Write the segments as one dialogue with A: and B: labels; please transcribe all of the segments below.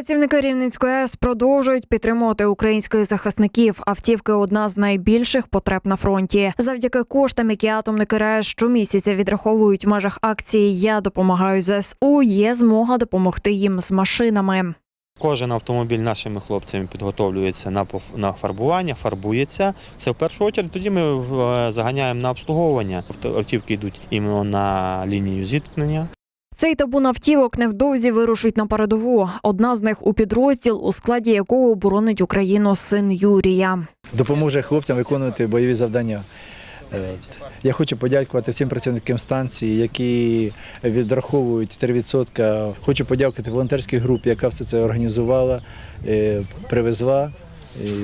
A: Працівники Рівненської АЕС продовжують підтримувати українських захисників. Автівки одна з найбільших потреб на фронті. Завдяки коштам, які атомники РАЕС щомісяця відраховують в межах акції Я допомагаю ЗСУ. Є змога допомогти їм з машинами.
B: Кожен автомобіль нашими хлопцями підготовлюється на на фарбування, фарбується. Це в першу чергу. Тоді ми е, заганяємо на обслуговування. Автівки йдуть іменно на лінію зіткнення.
A: Цей табун автівок невдовзі вирушить на передову. Одна з них у підрозділ, у складі якого оборонить Україну син Юрія.
C: допоможе хлопцям виконувати бойові завдання. Е, Я хочу подякувати всім працівникам станції, які відраховують 3%. Хочу подякувати волонтерській групі, яка все це організувала, е, привезла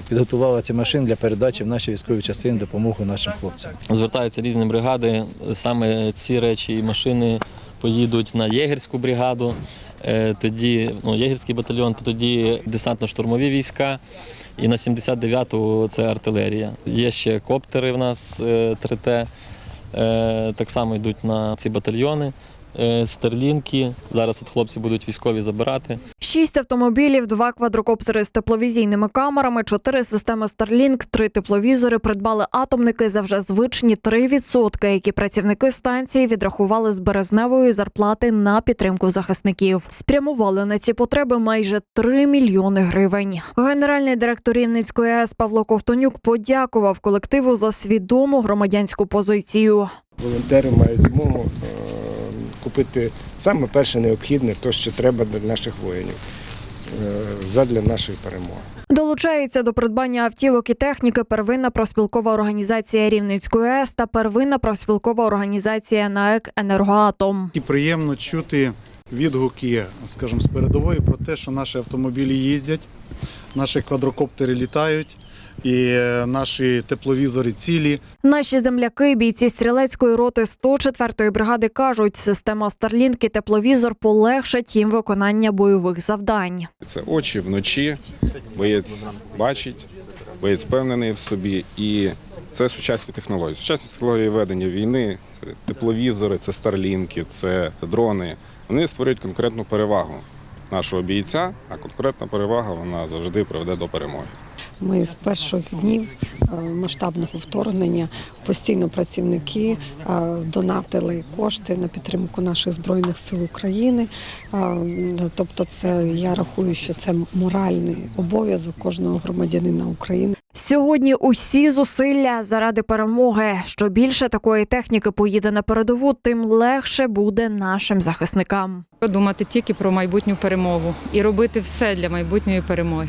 C: підготувала ці машини для передачі в наші військові частини допомогу нашим хлопцям.
D: Звертаються різні бригади. Саме ці речі і машини поїдуть на єгерську бригаду, е, тоді ну, єгерський батальйон, тоді десантно-штурмові війська. І на 79-ту це артилерія. Є ще коптери в нас е, 3Т. е, Так само йдуть на ці батальйони. Е, Стерлінки. Зараз от хлопці будуть військові забирати.
A: Шість автомобілів, два квадрокоптери з тепловізійними камерами, чотири системи Starlink, три тепловізори придбали атомники за вже звичні 3%, які працівники станції відрахували з березневої зарплати на підтримку захисників. Спрямували на ці потреби майже 3 мільйони гривень. Генеральний директор Рівненської АЕС Павло Ковтонюк подякував колективу за свідому громадянську позицію.
E: волонтери мають змогу е, купити саме перше необхідне, то, що треба для наших воїнів, е, задля нашої перемоги.
A: Долучається до придбання автівок і техніки первинна профспілкова організація Рівненської АЕС та первинна профспілкова організація НАЕК Енергоатом.
F: І приємно чути відгуки, скажімо, з передової про те, що наші автомобілі їздять, наші квадрокоптери літають, і е, наші тепловізори цілі.
A: Наші земляки, бійці стрілецької роти 104-ї бригади кажуть, система Starlink і тепловізор полегшать їм виконання бойових завдань.
G: Це очі вночі, боєць бачить, боєць впевнений в собі. І це сучасні технології. Сучасні технології ведення війни, це тепловізори, це старлінки, це дрони. Вони створюють конкретну перевагу нашого бійця, а конкретна перевага вона завжди приведе до перемоги.
H: Ми з перших днів е, масштабного вторгнення постійно працівники е, донатили кошти на підтримку наших збройних сил України. Е, Тобто, це я рахую, що це моральний обов'язок кожного громадянина України.
A: Сьогодні усі зусилля заради перемоги. Що більше такої техніки поїде на передову, тим легше буде нашим захисникам.
I: Думати тільки про майбутню перемогу і робити все для майбутньої перемоги.